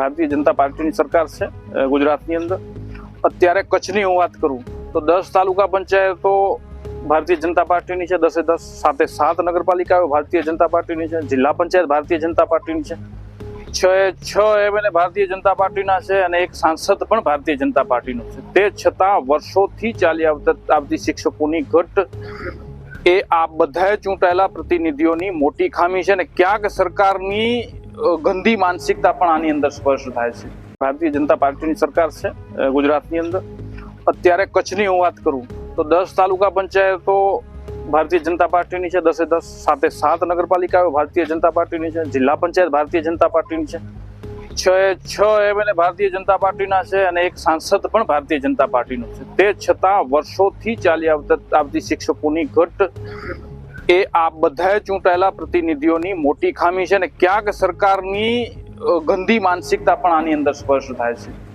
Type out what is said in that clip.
ભારતીય જનતા પાર્ટીની સરકાર છે ગુજરાતની અંદર. અત્યારે કચ્છની હું વાત કરું, તો દસ તાલુકા પંચાયતો ભારતીય જનતા પાર્ટીની છે, દસે દસ સાતે સાત નગરપાલિકાઓ ભારતીય જનતા પાર્ટીની છે, જિલ્લા પંચાયત ભારતીય જનતા પાર્ટીની છે. છ એ છ એમએલએ ભારતીય જનતા પાર્ટીના છે અને એક સાંસદ પણ ભારતીય જનતા પાર્ટીનું છે. તે છતાં વર્ષોથી ચાલી આવતા, આવતી શિક્ષકોની ઘટ એ આ બધા ચૂંટાયેલા પ્રતિનિધિઓની મોટી ખામી છે અને ક્યાંક સરકારની ગંદી માનસિકતા પણ આની અંદર સ્પષ્ટ થાય છે. ભારતીય જનતા પાર્ટીની સરકાર છે ગુજરાતની અંદર. અત્યારે કચ્છની હું વાત કરું, તો દસ તાલુકા પંચાયતો ભારતીય જનતા પાર્ટીની છે, દસે દસ સાતે સાત નગરપાલિકાઓ ભારતીય જનતા પાર્ટીની છે, જિલ્લા પંચાયત ભારતીય જનતા પાર્ટીની છે. છ છ એમએલએ ભારતીય જનતા પાર્ટીના છે અને એક સાંસદ પણ ભારતીય જનતા પાર્ટીનો છે. તે છતાં વર્ષોથી ચાલી આવતા, આવતી શિક્ષકોની ઘટ એ આ બધા ચૂંટાયેલા પ્રતિનિધિઓની મોટી ખામી છે અને ક્યાંક સરકારની ગંદી માનસિકતા પણ આની અંદર સ્પષ્ટ થાય છે.